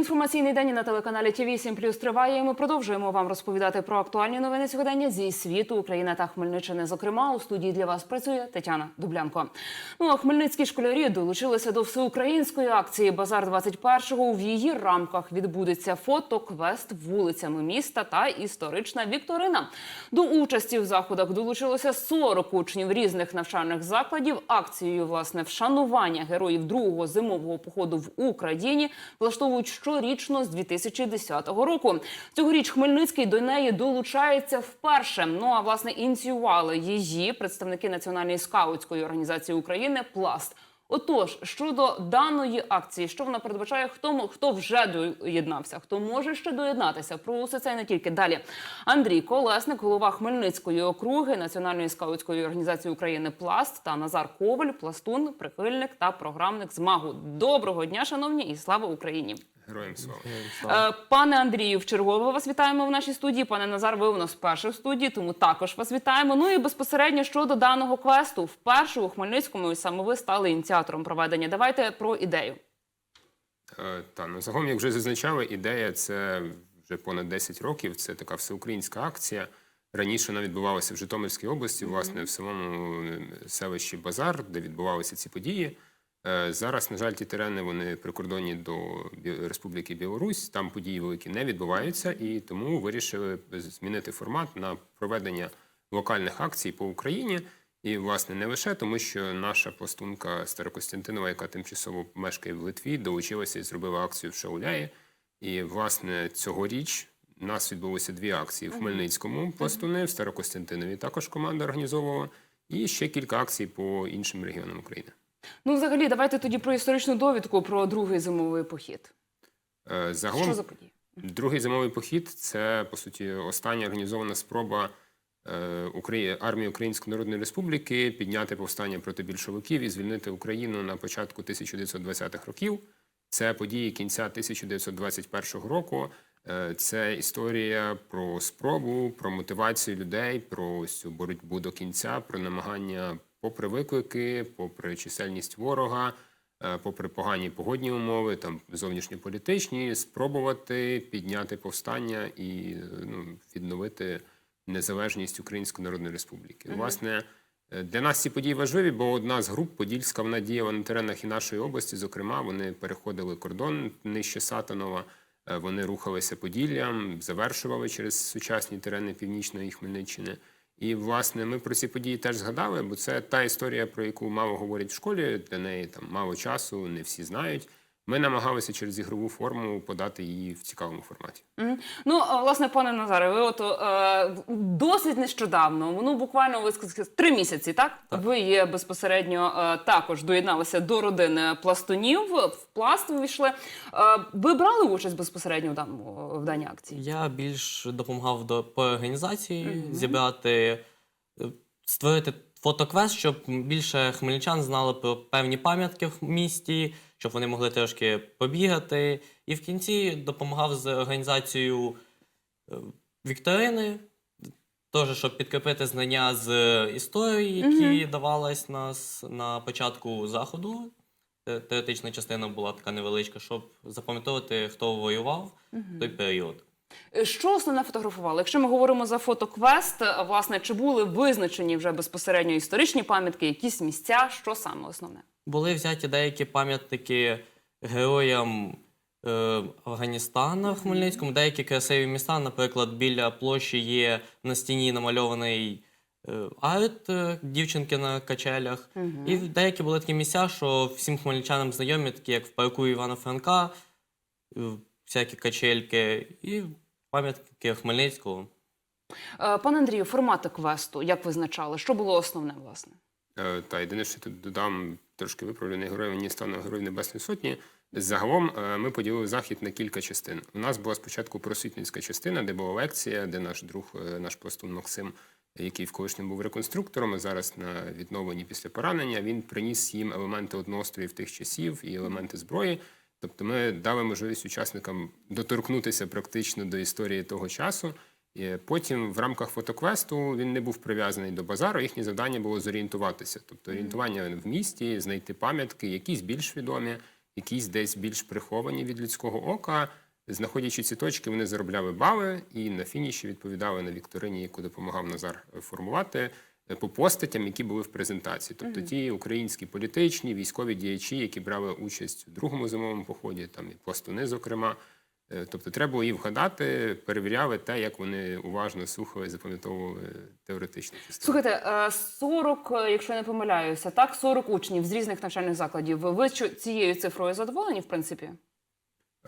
Інформаційний день на телеканалі ТВ 7 Плюс триває. і Ми продовжуємо вам розповідати про актуальні новини сьогодення зі світу України та Хмельниччини. Зокрема, у студії для вас працює Тетяна Дублянко. Ну а хмельницькі школярі долучилися до всеукраїнської акції Базар 21-го. В її рамках відбудеться фото-квест вулицями міста та історична вікторина. До участі в заходах долучилося 40 учнів різних навчальних закладів. Акцією власне вшанування героїв другого зимового походу в Україні влаштовують щорічно з 2010 року. Цьогоріч Хмельницький до неї долучається вперше. Ну а власне ініціювали її представники Національної скаутської організації України Пласт. Отож, щодо даної акції, що вона передбачає, хто хто вже доєднався, хто може ще доєднатися? Про усе це і не тільки далі. Андрій Колесник, голова Хмельницької округи Національної скаутської організації України Пласт та Назар Коваль, пластун, прихильник та програмник змагу. Доброго дня, шановні, і слава Україні! Героям слава. Е, Пане Андрію, вчергово вас вітаємо в нашій студії. Пане Назар, ви у нас вперше в студії, тому також вас вітаємо. Ну і безпосередньо щодо даного квесту, вперше у Хмельницькому і саме ви стали ініціатором проведення. Давайте про ідею. Е, Та ну загалом, як вже зазначали, ідея це вже понад 10 років. Це така всеукраїнська акція. Раніше вона відбувалася в Житомирській області, власне, в самому е, селищі Базар, де відбувалися ці події. Е, Зараз, на жаль, ті терени вони прикордонні до Республіки Білорусь. Там події великі не відбуваються, і тому вирішили змінити формат на проведення локальних акцій по Україні. І, власне, не лише тому, що наша пластунка Старокостянтинова, яка тимчасово мешкає в Литві, долучилася і зробила акцію в Шауляї. І, власне, цьогоріч у нас відбулося дві акції в Хмельницькому пластуни, в Старокостянтинові також команда організовувала, і ще кілька акцій по іншим регіонам України. Ну, взагалі, давайте тоді про історичну довідку про другий зимовий похід. Е, Загалом, Що за події? Другий зимовий похід це по суті остання організована спроба е, армії Української Народної Республіки підняти повстання проти більшовиків і звільнити Україну на початку 1920-х років. Це події кінця 1921 року. Е, Це історія про спробу, про мотивацію людей, про цю боротьбу до кінця, про намагання, попри виклики, попри чисельність ворога, е, попри погані погодні умови, там зовнішньополітичні, спробувати підняти повстання і ну, відновити незалежність Української Народної Республіки. Власне, е, для нас ці події важливі, бо одна з груп Подільська вона діяла на теренах і нашої області. Зокрема, вони переходили кордон нижче Сатанова. е, Вони рухалися Поділлям, завершували через сучасні терени Північної Хмельниччини. І, власне, ми про ці події теж згадали, бо це та історія, про яку мало говорять в школі. Для неї там мало часу, не всі знають. Ми намагалися через ігрову форму подати її в цікавому форматі. Мгм. Ну, власне, пане Назаре, ви от е, досить нещодавно, ну буквально ви сказали, три місяці, так? Ви є безпосередньо е, також доєдналися до родини пластунів. В пласт ви війшли. Е, ви брали участь безпосередньо в, в даній акції? Я більш допомагав до по організації зібрати, е, створити фотоквест, щоб більше хмельничан знали про певні пам'ятки в місті, щоб вони могли трошки побігати. І в кінці допомагав з організацією е, вікторини, теж щоб підкріпити знання з історії, які давались нас на початку заходу. Теоретична частина була така невеличка, щоб запам'ятовувати, хто воював в той період. Е, Що основне фотографували? Якщо ми говоримо за фотоквест, е, власне, чи були визначені вже безпосередньо історичні пам'ятки, якісь місця? Що саме основне? Були взяті деякі пам'ятники героям е, Афганістана в Хмельницькому, деякі красиві міста. Наприклад, біля площі є на стіні намальований е, арт е, дівчинки на качелях. І деякі були такі місця, що всім хмельничанам знайомі, такі як в парку Івана Франка, е, всякі качельки і пам'ятки Хмельницького. Е, Пане Андрію, формати квесту, як визначали? Що було основне, власне? Е, Та єдине, що тут додам трошки виправлений герой мені стану Герой Небесної Сотні. Загалом е, ми поділили захід на кілька частин. У нас була спочатку просвітницька частина, де була лекція, де наш друг, е, наш пластун Максим, який в колишньому був реконструктором, а зараз на відновленні після поранення, він приніс їм елементи одностроїв тих часів і елементи зброї. Тобто ми дали можливість учасникам доторкнутися практично до історії того часу. І потім в рамках фотоквесту він не був прив'язаний до базару. Їхнє завдання було зорієнтуватися, тобто орієнтування в місті, знайти пам'ятки, якісь більш відомі, якісь десь більш приховані від людського ока. Знаходячи ці точки, вони заробляли бали і на фініші відповідали на вікторині, яку допомагав Назар формувати е, по постатям, які були в презентації. Тобто ті українські політичні, військові діячі, які брали участь у другому зимовому поході, там і пластуни, зокрема. Е, Тобто треба було їх вгадати, перевіряли те, як вони уважно слухали запам'ятовували теоретичну частину. Слухайте, е, 40, е, якщо я не помиляюся, так 40 учнів з різних навчальних закладів. Ви цією цифрою задоволені, в принципі?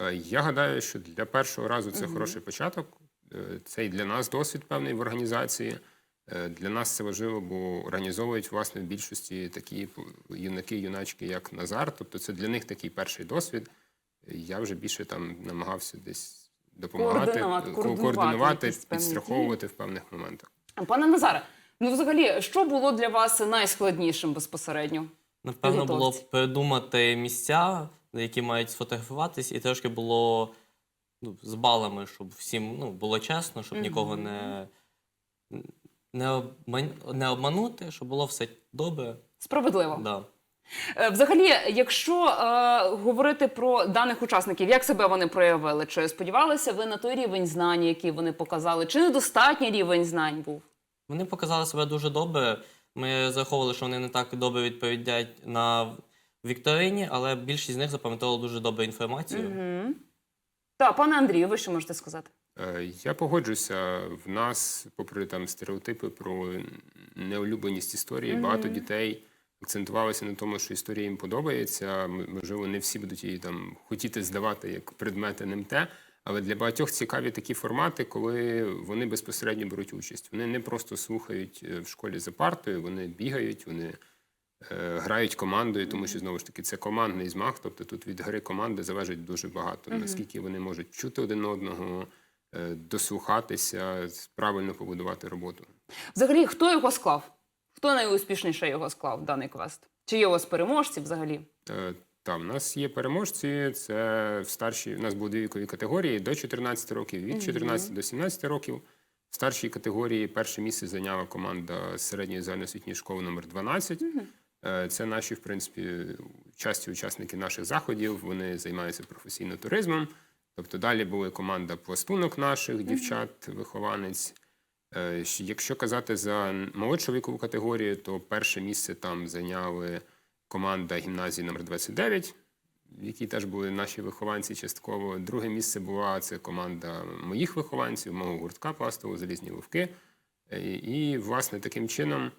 Е, Я гадаю, що для першого разу це хороший початок. Е, Це і для нас досвід певний в організації. Е, Для нас це важливо, бо організовують власне в більшості такі юнаки, юначки, як Назар. Тобто це для них такий перший досвід. Я вже більше там намагався десь допомагати, Координувати, координувати координувати, підстраховувати в певних моментах. Пане Назаре, ну взагалі, що було для вас найскладнішим безпосередньо? Напевно, було придумати місця, які мають сфотографуватись, і трошки було ну, з балами, щоб всім ну, було чесно, щоб нікого не, не, обман... не обманути, щоб було все добре. Справедливо. Да. Е, Взагалі, якщо е, говорити про даних учасників, як себе вони проявили? Чи сподівалися ви на той рівень знань, який вони показали? Чи недостатній рівень знань був? Вони показали себе дуже добре. Ми зараховували, що вони не так добре відповідають на вікторині, але більшість з них запам'ятовували дуже добре інформацію. Угу. Так, пане Андрію, ви що можете сказати? Е, Я погоджуюся. В нас, попри там стереотипи про неулюбленість історії, багато дітей акцентувалися на тому, що історія їм подобається. Можливо, не всі будуть її там хотіти здавати як предмет НМТ. Але для багатьох цікаві такі формати, коли вони безпосередньо беруть участь. Вони не просто слухають е, в школі за партою, вони бігають, вони е, грають командою, тому що знову ж таки це командний змаг. Тобто тут від гри команди залежить дуже багато. Наскільки вони можуть чути один одного, е, дослухатися, правильно побудувати роботу. Взагалі, хто його склав? Хто найуспішніше його склав, даний квест? Чи є у вас переможці взагалі? Е, Та, в нас є переможці. Це в старшій. У нас були дві вікові категорії до 14 років, від 14 до 17 років. В старшій категорії перше місце зайняла команда середньої загальноосвітньої школи номер 12. Е, Це наші, в принципі, часті учасники наших заходів. Вони займаються професійно туризмом. Тобто далі були команда пластунок наших, дівчат, вихованець. Е, Якщо казати за молодшу вікову категорію, то перше місце там зайняли команда гімназії номер 29, в якій теж були наші вихованці частково. Друге місце була це команда моїх вихованців, мого гуртка пластового залізні вовки. Е, І, власне, таким чином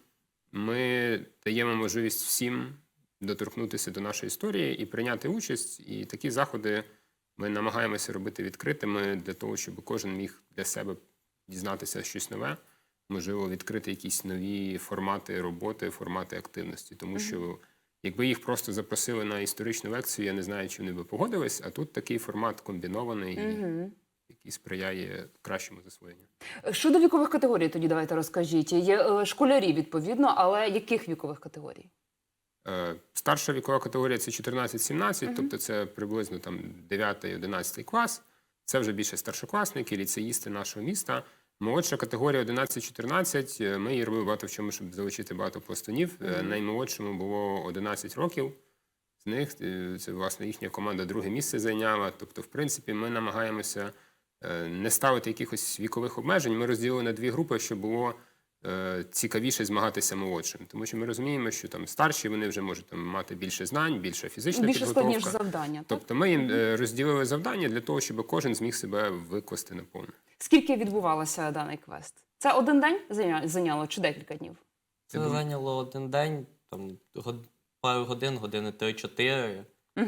ми даємо можливість всім доторкнутися до нашої історії і прийняти участь. І такі заходи ми намагаємося робити відкритими для того, щоб кожен міг для себе дізнатися щось нове, можливо, відкрити якісь нові формати роботи, формати активності. Тому що якби їх просто запросили на історичну лекцію, я не знаю, чи вони би погодились, а тут такий формат комбінований, який сприяє кращому засвоєнню. Щодо вікових категорій, тоді давайте розкажіть. Є е, школярі, відповідно, але яких вікових категорій? Е, Старша вікова категорія це 14-17, тобто це приблизно там 9-11 клас. Це вже більше старшокласники, ліцеїсти нашого міста. Молодша категорія 11-14. е, Ми її робили багато в чому, щоб залучити багато пластунів. Е, Наймолодшому було 11 років. З них е, це власне їхня команда друге місце зайняла. Тобто, в принципі, ми намагаємося не ставити якихось вікових обмежень. Ми розділили на дві групи, щоб було цікавіше змагатися молодшим. Тому що ми розуміємо, що там старші вони вже можуть там мати більше знань, більша фізична Більше підготовка. складніше завдання. Так? Тобто ми їм е, розділили завдання для того, щоб кожен зміг себе викласти наповну. Скільки відбувалося даний квест? Це один день зайняло чи декілька днів? Це зайняло один день, там год- пару годин, години 3-4. Угу.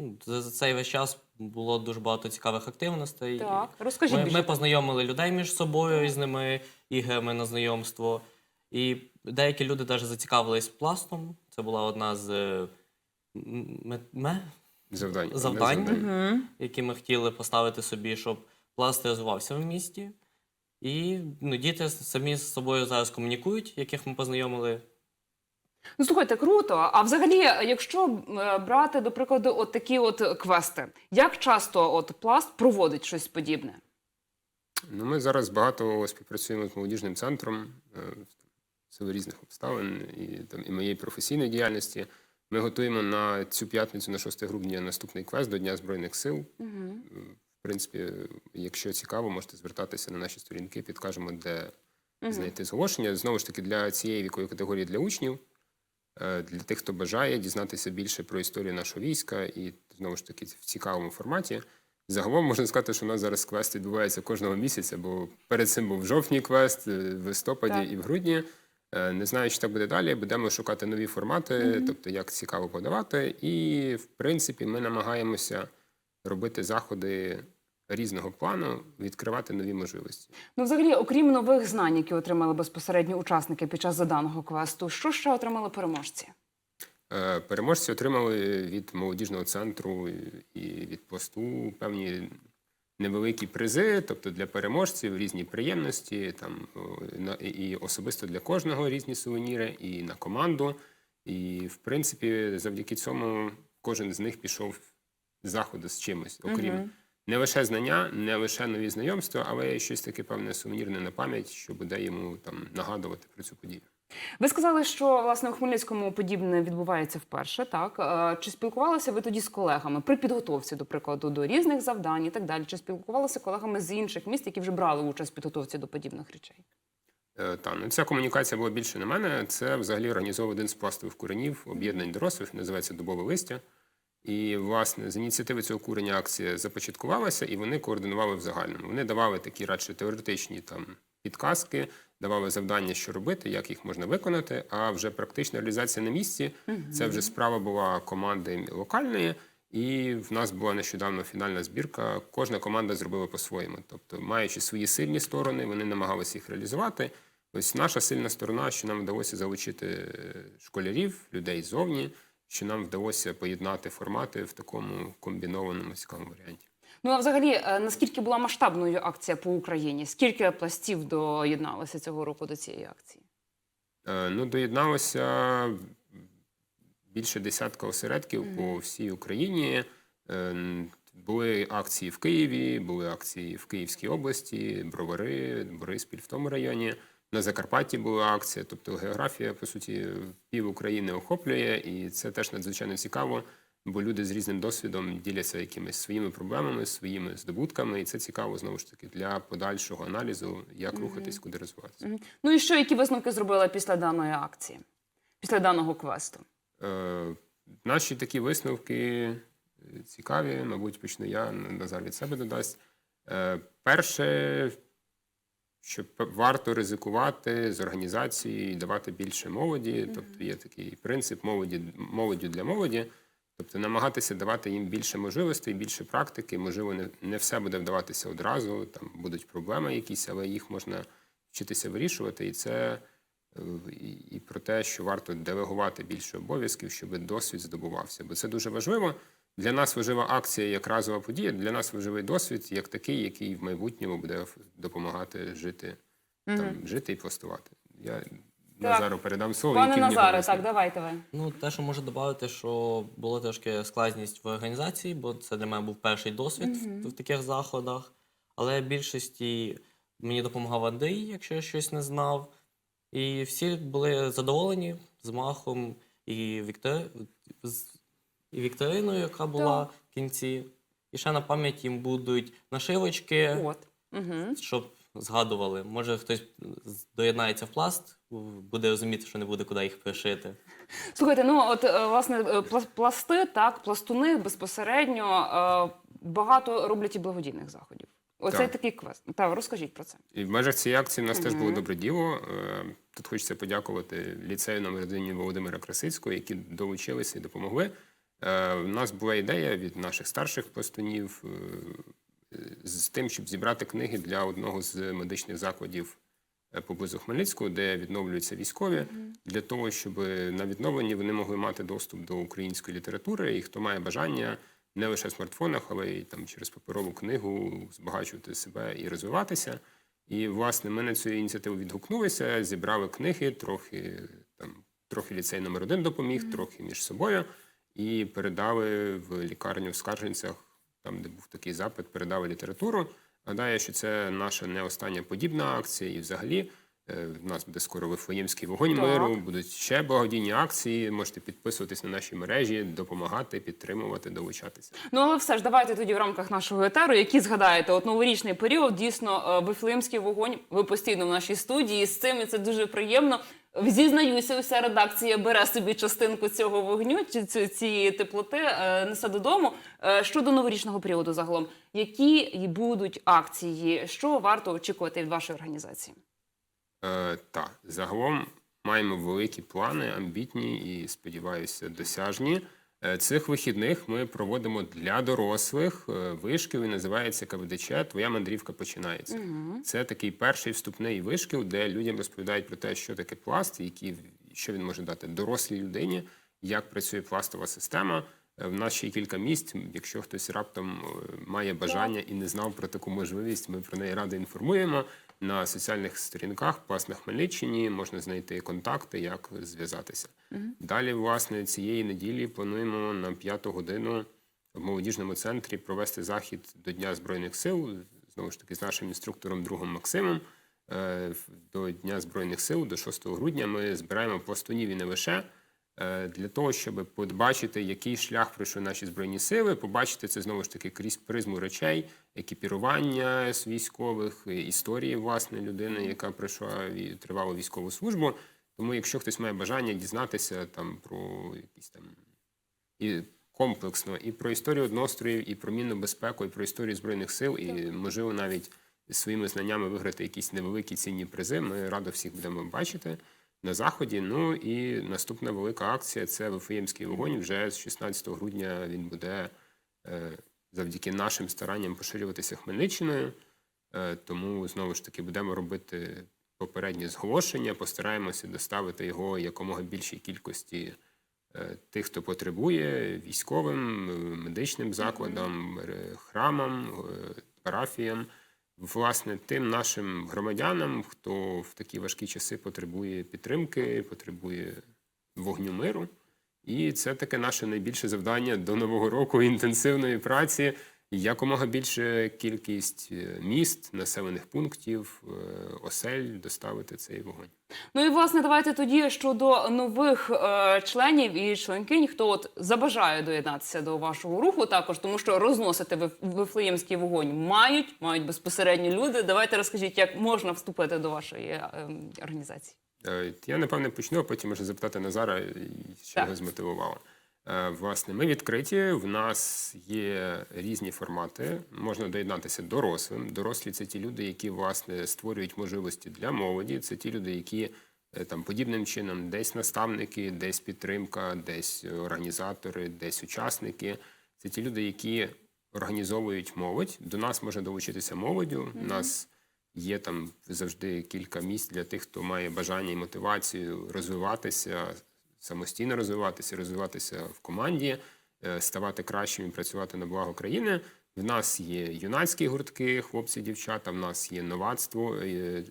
Ну, За, за цей весь час було дуже багато цікавих активностей. Так, розкажіть Ми, ми познайомили людей між собою різними іграми на знайомство. І деякі люди навіть зацікавились пластом. Це була одна з е, м- м- ме- Завдання. одне Завдань. Угу. які ми хотіли поставити собі, щоб пласт розвивався в місті. І ну, діти самі з собою зараз комунікують, яких ми познайомили. Ну, слухайте, круто. А взагалі, якщо е, брати, до прикладу, от такі от квести, як часто от пласт проводить щось подібне? Ну, ми зараз багато співпрацюємо з молодіжним центром е, в силу різних обставин і, там, і моєї професійної діяльності. Ми готуємо на цю п'ятницю, на 6 грудня, наступний квест до Дня Збройних сил. В принципі, якщо цікаво, можете звертатися на наші сторінки, підкажемо, де знайти зголошення. Знову ж таки, для цієї вікової категорії для учнів, е, для тих, хто бажає дізнатися більше про історію нашого війська, і знову ж таки в цікавому форматі. Загалом можна сказати, що у нас зараз квест відбувається кожного місяця, бо перед цим був в жовтні квест, е, в листопаді Так. і в грудні. Е, Не знаю, чи так буде далі. Будемо шукати нові формати, тобто як цікаво подавати. І в принципі, ми намагаємося робити заходи різного плану, відкривати нові можливості. Ну, взагалі, окрім нових знань, які отримали безпосередньо учасники під час заданого квесту, що ще отримали переможці? Е, Переможці отримали від молодіжного центру і від посту певні невеликі призи, тобто для переможців різні приємності, там і особисто для кожного різні сувеніри, і на команду. І в принципі, завдяки цьому кожен з них пішов з заходу з чимось, окрім не лише знання, не лише нові знайомства, але й щось таке певне сувенірне на пам'ять, що буде йому там нагадувати про цю подію. Ви сказали, що власне у Хмельницькому подібне відбувається вперше. Так Е, чи спілкувалися ви тоді з колегами при підготовці, до прикладу, до різних завдань і так далі? Чи спілкувалися колегами з інших міст, які вже брали участь в підготовці до подібних речей? Е, Та ну ця комунікація була більше на мене. Це взагалі організовував один з пластових куренів об'єднань дорослих, називається Дубове листя. І власне з ініціативи цього курення акція започаткувалася, і вони координували в загальному. Вони давали такі радше теоретичні там підказки, давали завдання, що робити, як їх можна виконати. А вже практична реалізація на місці це вже справа була команди локальної. І в нас була нещодавно фінальна збірка. Кожна команда зробила по-своєму. Тобто, маючи свої сильні сторони, вони намагалися їх реалізувати. Ось наша сильна сторона, що нам вдалося залучити е, школярів, людей ззовні, що нам вдалося поєднати формати в такому комбінованому цікавому варіанті. Ну а взагалі, е, наскільки була масштабною акція по Україні? Скільки пластів доєдналося цього року до цієї акції? Е, Ну, доєдналося більше десятка осередків по всій Україні. Е, Були акції в Києві, були акції в Київській області, Бровари, Бориспіль в тому районі. На Закарпатті була акція. Тобто географія, по суті, пів України охоплює, і це теж надзвичайно цікаво, бо люди з різним досвідом діляться якимись своїми проблемами, своїми здобутками, і це цікаво знову ж таки для подальшого аналізу, як рухатись, куди розвиватися. Ну і що, які висновки зробили після даної акції, після даного квесту? Е, Наші такі висновки е, цікаві, мабуть, почну я, Назар від себе додасть. Е, Перше, що варто ризикувати з організацією і давати більше молоді. Тобто є такий принцип молоді, молоді для молоді. Тобто намагатися давати їм більше можливостей, більше практики. Можливо, не, не все буде вдаватися одразу, там будуть проблеми якісь, але їх можна вчитися вирішувати. І це е, і, і про те, що варто делегувати більше обов'язків, щоб досвід здобувався. Бо це дуже важливо. Для нас важлива акція як разова подія. Для нас важливий досвід як такий, який в майбутньому буде допомагати жити, там, жити і постувати. Я Назару передам слово. Пане в Назаре, так, давайте ви. Ну, те, що можу додати, що була трошки складність в організації, бо це для мене був перший досвід в, в таких заходах. Але більшості мені допомагав Андрій, якщо я щось не знав. І всі були задоволені з махом і, Віктор... з... і Вікториною, яка була Так. в кінці. І ще на пам'ять їм будуть нашивочки, От. Угу. щоб згадували. Може, хтось доєднається в пласт, буде розуміти, що не буде куди їх пришити. Слухайте, ну от е, власне е, пласти, так, пластуни безпосередньо е, багато роблять і благодійних заходів. Оцей Так. такий квест. Так, розкажіть про це. І в межах цієї акції в нас теж було добре діло. Тут хочеться подякувати ліцею номер 1 Володимира Красицького, які долучилися і допомогли. У нас була ідея від наших старших пластунів з тим, щоб зібрати книги для одного з медичних закладів поблизу Хмельницького, де відновлюються військові, для того, щоб на відновленні вони могли мати доступ до української літератури, і хто має бажання не лише в смартфонах, але й там через паперову книгу збагачувати себе і розвиватися. І власне ми на цю ініціативу відгукнулися, зібрали книги, трохи там трохи ліцей номер один допоміг, трохи між собою, і передали в лікарню в Скарженцях, там де був такий запит, передали літературу. Гадаю, що це наша не остання подібна акція, і взагалі Е, В нас буде скоро Вифлеємський вогонь Так. миру, будуть ще благодійні акції. Можете підписуватись на наші мережі, допомагати, підтримувати, долучатися. Ну але все ж давайте тоді в рамках нашого етеру, які згадаєте, от новорічний період, дійсно, е, Вифлеємський вогонь. Ви постійно в нашій студії з цим і це дуже приємно. Зізнаюся, уся редакція бере собі частинку цього вогню чи цієї теплоти, е, несе додому. Е, Щодо новорічного періоду, загалом, які будуть акції, що варто очікувати від вашої організації? Е, так, загалом маємо великі плани, амбітні і, сподіваюся, досяжні. Е, Цих вихідних ми проводимо для дорослих е, вишкіл і називається КВДЧ Твоя мандрівка починається. Це такий перший вступний вишкіл, де людям розповідають про те, що таке пласт, які, що він може дати дорослій людині, як працює пластова система. Е, В нас ще є кілька місць. Якщо хтось раптом має бажання і не знав про таку можливість, ми про неї радо інформуємо. На соціальних сторінках Пласт на Хмельниччині можна знайти контакти, як зв'язатися. Далі, власне, цієї неділі плануємо на п'яту годину в молодіжному центрі провести захід до Дня Збройних сил, знову ж таки, з нашим інструктором другом Максимом. Е, До Дня Збройних сил, до 6 грудня, ми збираємо пластунів і не лише для того, щоб побачити, який шлях пройшли наші збройні сили, побачити це знову ж таки крізь призму речей, екіпірування військових, е, історії власне людини, яка пройшла ві- тривалу військову службу. Тому, якщо хтось має бажання дізнатися там про якісь там і комплексно і про історію одностроїв, і про мінну безпеку, і про історію збройних сил, і можливо навіть своїми знаннями виграти якісь невеликі цінні призи. Ми радо всіх будемо бачити на заході. Ну і наступна велика акція це Вифлеємський вогонь. Вже з 16 грудня він буде е, завдяки нашим старанням поширюватися Хмельниччиною. Е, Тому знову ж таки будемо робити попереднє зголошення, постараємося доставити його якомога більшій кількості е, тих, хто потребує, військовим, медичним закладам, храмам, парафіям, власне, тим нашим громадянам, хто в такі важкі часи потребує підтримки, потребує вогню миру. І це таке наше найбільше завдання до нового року інтенсивної праці. Якомога більше кількість е, міст, населених пунктів, е, осель доставити цей вогонь. Ну і власне, давайте тоді щодо нових е, членів і членкинь, хто от забажає доєднатися до вашого руху, також тому що розносити виф- вифлеємський вогонь мають, мають безпосередньо люди. Давайте розкажіть, як можна вступити до вашої е, ем, організації. Е, Я напевне почну, а потім можна запитати Назара, що Так. його змотивувало. Е, Власне, ми відкриті. В нас є різні формати. Можна доєднатися дорослим. Дорослі це ті люди, які власне створюють можливості для молоді. Це ті люди, які е, там подібним чином десь наставники, десь підтримка, десь організатори, десь учасники. Це ті люди, які організовують молодь. До нас може долучитися молоддю. У нас є там завжди кілька місць для тих, хто має бажання і мотивацію розвиватися, самостійно розвиватися, розвиватися в команді, е, ставати кращим і працювати на благо країни. В нас є юнацькі гуртки, хлопці, дівчата. В нас є новацтво, е, е,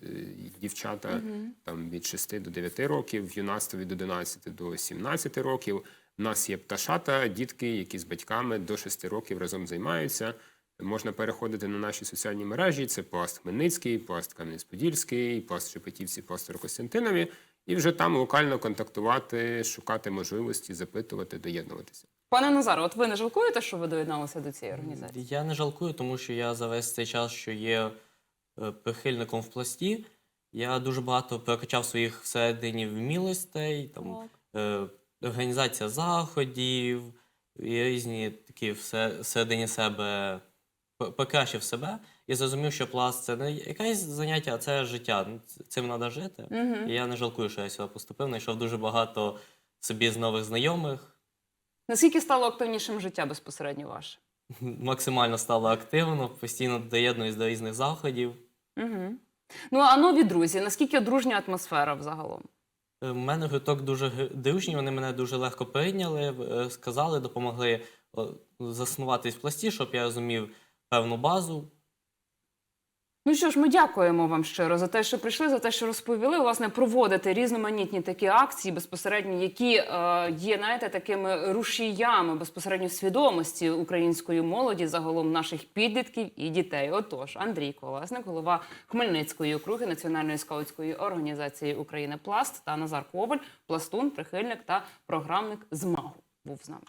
дівчата там від 6 до 9 років, в юнацтво від 11 до 17 років. В нас є пташата, дітки, які з батьками до 6 років разом займаються. Можна переходити на наші соціальні мережі. Це пласт Хмельницький, пласт Кам'янець-Подільський, пласт Шепетівці, пласт Костянтинові. І вже там локально контактувати, шукати можливості, запитувати, доєднуватися. Пане Назаре, от ви не жалкуєте, що ви доєдналися до цієї організації? Я не жалкую, тому що я за весь цей час, що є е, прихильником в пласті, я дуже багато прокачав своїх всередині вмілостей, там, е, організація заходів, і різні такі всередині себе п- покращив себе і зрозумів, що пласт це не якесь заняття, а це життя. Ну, Цим треба жити. І я не жалкую, що я сюди поступив. Знайшов дуже багато собі з нових знайомих. Наскільки стало активнішим життя безпосередньо ваше? Максимально стало активно, постійно доєднуюсь до різних заходів. Угу. Ну а нові друзі, наскільки дружня атмосфера взагалом? У Е, мене гурток дуже г- дружній, вони мене дуже легко прийняли, е, сказали, допомогли о, заснуватись в пласті, щоб я розумів певну базу. Ну що ж, ми дякуємо вам щиро за те, що прийшли, за те, що розповіли. Власне, проводити різноманітні такі акції безпосередньо, які е, є, знаєте, такими рушіями безпосередньо свідомості української молоді, загалом наших підлітків і дітей. Отож, Андрій Колесник, голова Хмельницької округи Національної скаутської організації України Пласт та Назар Коваль, пластун, прихильник та програмник ЗМАГу був з нами.